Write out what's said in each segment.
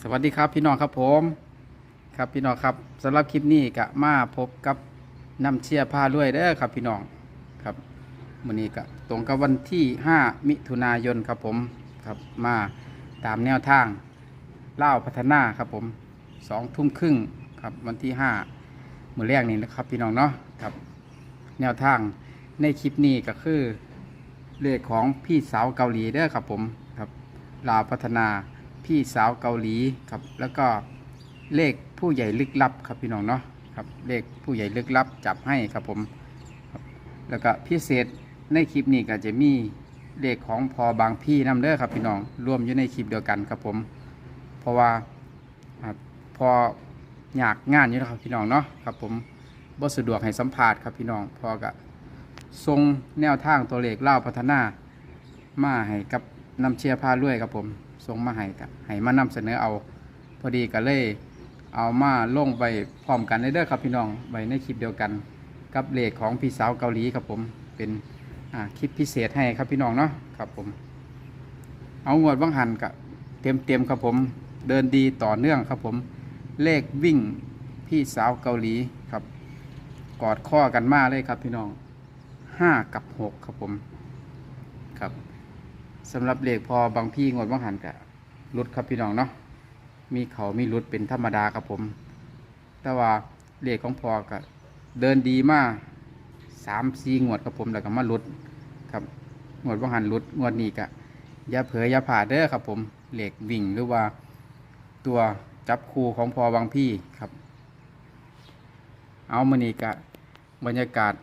สวัสดีครับพี่น้องครับผมครับพี่น้องครับสำหรับคลิปนี้ก็มาพบกับน้ำเชียร์ผ้าด้วยเด้อครับพี่น้องครับวันนี้ก็ตรงกับวันที่ 5 มิถุนายนครับผมครับมาตามแนวทางเล่าพัฒนาครับผมสองทุ่มครึ่งครับวันที่ 5 มือแรกนี่นะครับพี่น้องเนาะครับแนวทางในคลิปนี้ก็คือเลขของพี่สาวเกาหลีเด้อครับผมครับลาวพัฒนา พี่สาวเกาหลีครับ แล้วก็เลขผู้ใหญ่ลึกลับครับพี่น้องเนาะครับเลขผู้ใหญ่ลึกลับจับให้ครับผมครับแล้วก็พิเศษในคลิปนี้ก็จะมีเลขของพอบางพี่นำเด้อครับพี่น้องรวมอยู่ในคลิปเดียวกันครับผม เพราะว่าพออยากงานอยู่นะครับพี่น้องเนาะครับผมบ่สะดวกให้สัมภาษณ์ครับพี่น้องพอก็ทรงแนวทางตัวเลขเล่าพัฒนามาให้กับนำเชียร์พาลุยครับผม ส่งมาให้กับให้มานำเสนอเอา พอดีก็เลยเอามาลงไปพร้อมกันได้เด้อครับพี่น้องไว้ในคลิปเดียวกัน กับเลขของพี่สาวเกาหลีครับผมเป็นคลิปพิเศษให้ครับพี่น้องเนาะครับผม เอางวดวังหันกับเต็มเต็มครับผมเดินดีต่อเนื่องครับผม เลขวิ่งพี่สาวเกาหลีครับ กอดข้อกันมาเลยครับพี่น้องห้ากับหกครับผมครับ สำหรับเหลขพอบางพี่งวดบางหันกะรุดครับพี่น้องเนาะมีเขามีรุดเป็นธรรมดาครับผม แต่ว่าเหลขของพอกะเดินดีมากสามสี่งวดครับผมแล้วก็มารุดครับงวดบางหันรุดงวดนี้กะอย่าเผยอย่าผ่าเด้อครับผมเหลขวิ่งหรือว่าตัวจับคู่ของพอบางพี่ครับ เอามานี่กะบรรยากาศ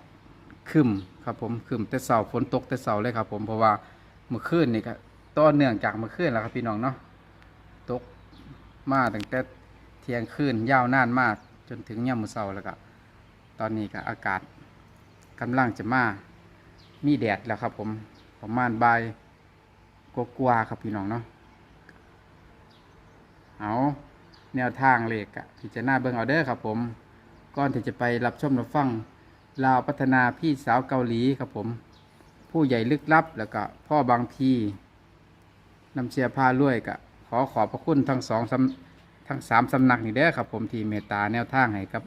คึมครับผมคึมแต่เสาฝนตกแต่เสาเลยครับผมเพราะว่า มื่อคืนนี่ก็ต้นเนื่องจากเมื่อคืนแล้วครับพี่น้องเนาะตกมาตั้งแต่เที่ยงคืนยาวนานมากจนถึงย่ำมือเช้าแล้วก็ตอนนี้ก็อากาศกำลังจะมามีแดดแล้วครับ ผมประมาณบ่ายกว่าๆครับพี่น้องเนาะเอาแนวทางเลขอะพิจารณาเบิ่งเอาเด้อครับ ผมก่อนที่จะไปรับชมรับฟังลาวพัฒนาพี่สาวเกาหลีครับผม ผู้ใหญ่ลึกลับ แล้วก็พ่อบางพีนำเชียร์พาลุยก็ขอขอบพระคุณทั้งสองทั้งสามสำนักนี่เด้อครับผมที่เมตตาแนวทางให้กับ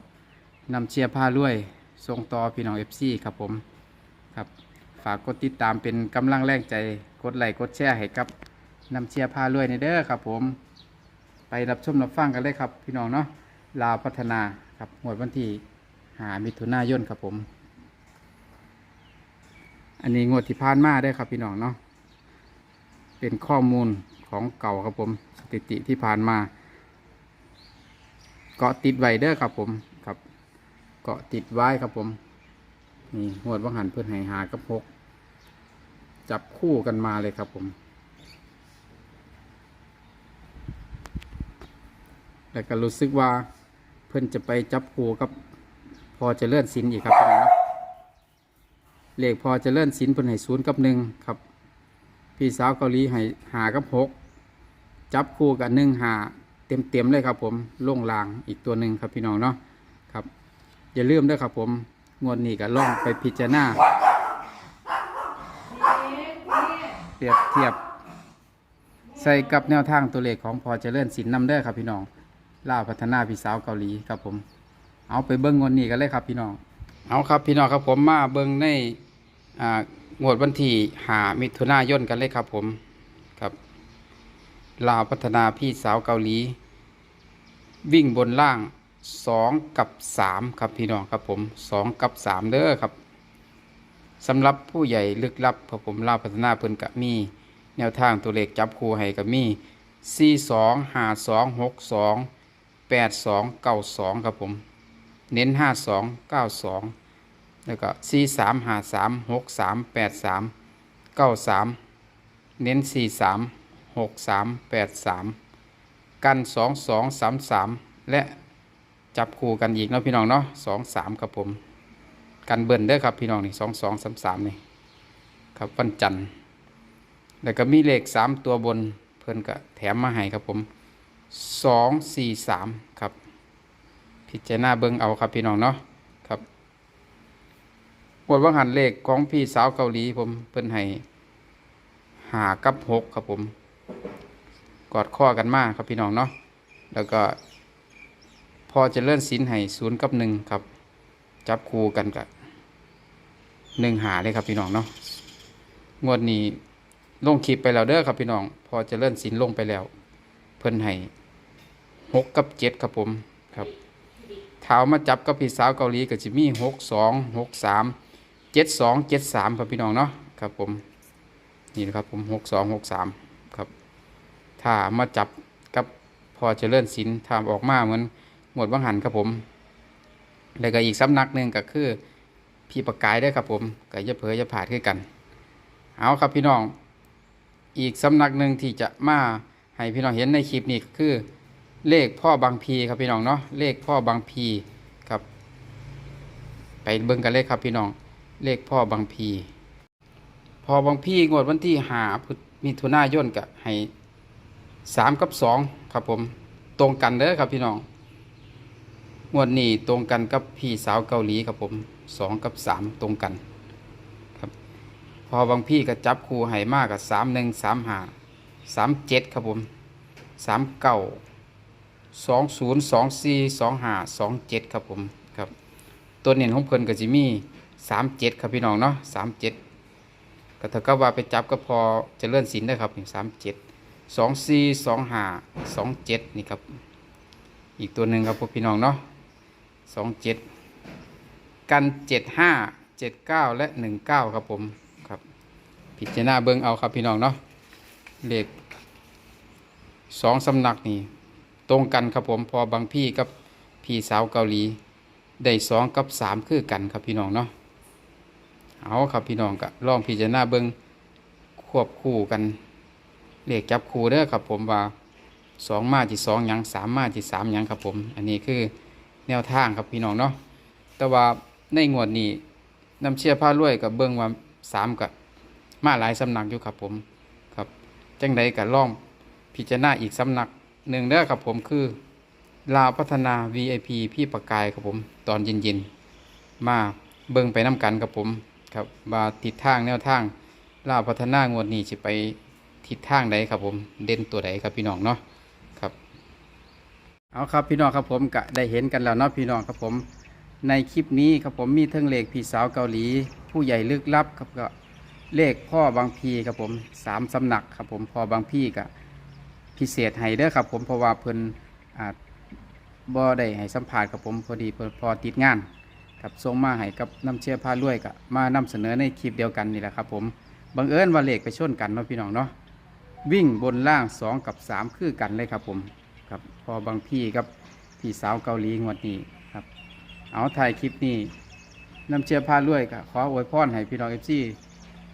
นำเชียร์พาลุยส่งต่อพี่น้องเอฟซีครับผมครับฝากกดติดตามเป็นกำลังแรงใจกดไลค์กดแชร์ให้กับนำเชียร์พาลุยในเด้อครับผม ไปรับชมรับฟังกันเลยครับ พี่น้องเนาะลาวพัฒนาครับหมวดวันที่หามิถุนายนครับผม อันนี้งวดที่ผ่านมาได้ครับพี่น้องเนาะเป็นข้อมูลของเก่าครับผมสถิติที่ผ่านมา เกาะติดไว้เด้อครับผมครับ เกาะติดไว้ครับผมนี่งวดวังหันเพื่อนให้หากับพกจับคู่กันมาเลยครับผม แล้วก็รู้สึกว่าเพื่อนจะไปจับคู่กับพอจะเลื่อนสินอีกครับพี่น้อง เลขพอเจะเลื่อนสินเพิ่นให้ศูนย์กับหนึ่งครับ พี่สาวเกาหลีให้หากับหกจับคู่กับหนึ่งหาเต็มเต็มเลยครับผมล่งลางอีกตัวหนึ่งครับพี่น้องเนาะครับ อย่าลืมด้วยครับผมงวดนี้ก็ล่องไปพิจารณาเปรียบเทียบ ใส่กับแนวทางตัวเลขของพอเจริญสินนำเด้ครับพี่น้องล่าพัฒนาพี่สาวเกาหลีครับผม เอาไปเบิ้งงวดนี้กันเลยครับพี่น้อง เอาครับพี่น้องครับผมมาเบิ้งใน งวดวันที่หามิถุนายนกันเลยครับผมครับลาวพัฒนาพี่สาวเกาหลี วิ่งบนล่างสองกับสามครับพี่น้องครับผมสองกับสามเด้อครับสำหรับผู้ใหญ่ลึกลับครับผมลาวพัฒนาเพิ่นกะมี แนวทางตัวเลขจับคู่ให้กับมีสี่สองห้าสองหกสองแปดสองเก้าสองครับผม เน้นห้าสองเก้าสอง แล้วก็สี่สามห้าสามหกสามแปดสามเก้าสามเน้นสี่สามหกสามแปดสามกันสองสองสามสามและจับคู่กันอีกเนาะพี่น้องเนาะสองสามครับผม กันเบิ้ลเด้อครับพี่น้องนี่สองสองสามสามนี่ครับวันจันทร์แล้วก็มีเลขสามตัวบนเพิ่นก็แถมมาให้ครับผมสองสี่สามครับ พิจารณาเบิ่งเอาครับพี่น้องเนาะ ครับบทวังหันเลขของพี่สาวเกาหลีผมเพิ่นให้หากับหกครับผม กอดข้อกันมากครับพี่น้องเนาะแล้วก็พอจะเลื่อนสินให้ศูนย์กับหนึ่งครับ จับคู่กันกับหนึ่งหาเลยครับพี่น้องเนาะงวดนี้ลงคลิปไปแล้วเด้อครับพี่น้อง พอจะเลื่อนสินลงไปแล้ว เพิ่นให้หกกับเจ็ดครับผมครับเท้ามาจับกับพี่สาวเกาหลีก็จะมีหกสองหกสาม เจ็ดสองเจ็ดสามครับพี่น้องเนาะครับผมนี่นะครับผมหกสองหกสามครับ ถ้ามาจับกับพอเจริญศิลป์ทำออกมาเหมือนหมวดวังหันครับผมแล้วก็อีกสำนักหนึ่งก็คือพี่ประกายได้ครับผมก็อย่าเผลออย่าผาดขึ้นกัน เอาครับพี่น้อง อีกสำนักหนึ่งที่จะมาให้พี่น้องเห็นในคลิปนี้ก็คือ เลขพ่อบางพีครับพี่น้องเนาะเลขพ่อบางพีครับ ไปเบิ่งกันเลยครับพี่น้อง เลขพ่อบางพี พอบางพีงวดวันที่หาพฤศมิถุนายนกับให้สามกับสองครับผมตรงกันเด้อครับพี่น้องงวดนี้ตรงกันกับพี่สาวเกาหลีครับผมสองกับสามตรงกันครับ พอบางพี่ก็จับคู่ให้มากกับสามหนึ่งสามหาสามเจ็ดครับผมสามเก้าสองศูนย์สองสี่สองหาสองเจ็ดครับผมครับ ตัวเน้นของเพิ่นก็จะมี สามเจ็ดครับพี่น้องเนาะสามเจ็ดก็เท่ากับว่าไปจับก็พอจะเลื่อนสินได้ครับสามเจ็ดสองสี่สองห้าสองเจ็ดนี่ครับ อีกตัวหนึ่งครับพวกพี่น้องเนาะสองเจ็ดกันเจ็ดห้าเจ็ดเก้าและหนึ่งเก้าครับผมครับ พิจารณาเบิ้งเอาครับพี่น้องเนาะเลขสองสำนักนี่ตรงกันครับผมพอบางพี่กับพี่สาวเกาหลี ได้สองกับสามคือกันครับพี่น้องเนาะ เอาครับพี่น้องก็ลองพิจารณาเบิ้งควบคู่กันเลขจับคู่เด้อครับผมว่าสองมาที่สองยังสามมาที่สามยังครับผม อันนี้คือแนวทางครับพี่น้องเนาะแต่ว่าในงวดนี้น้ำเชี่ยผ้ารวยกับเบิ้งว่าสามกับมาหลายสำนักอยู่ครับผมครับจังใดกับล่องพิจารณาอีกสำนักหนึ่งเด้อครับผมคือลาวพัฒนา VIP พี่ประกายครับผม ตอนเย็นๆมาเบิ้งไปน้ำกันครับผม ครับว่าทิศทางแนวทางลาวพัฒนางวดนี้จะไปทิศทางใดครับผมเด่นตัวใดครับพี่น้องเนาะครับ เอาครับพี่น้องครับผมก็ได้เห็นกันแล้วเนาะพี่น้องครับผมในคลิปนี้ครับผมมีเทิงเลขพี่สาวเกาหลี ผู้ใหญ่ลึกลับครับก็เลขพ่อบางพีครับผมสามสำนักครับผมพ่อบางพี่ก็พิเศษให้เด้อครับผมเพราะว่าเพิ่นบ่ได้ให้สัมภาษณ์ครับผมพอดีเพิ่นพอติดงาน ครับส่งมาให้กับน้ำเชื่อผ้ารวยก็มานำเสนอในคลิปเดียวกันนี่แหละครับผมบังเอิญว่าเลขไปชนกันเนาะพี่น้องเนาะวิ่งบนล่างสองกับสามคือกันเลยครับผมครับพอบางพี่กับพี่สาวเกาหลีงวดนี้ครับเอาถ่ายคลิปนี้น้ำเชื่อผ้าลวยก็ขออวยพรให้พี่น้องเอฟซี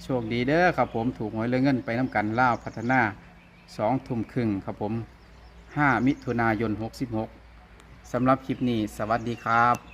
โชคดีเด้อครับผมถูกหวยเรื่อเงินไปน้ำกันล่าพัฒนาสองทุ่มครึ่งครับผมห้ามิถุนายนหกสิบหกสำหรับคลิปนี้ สวัสดีครับ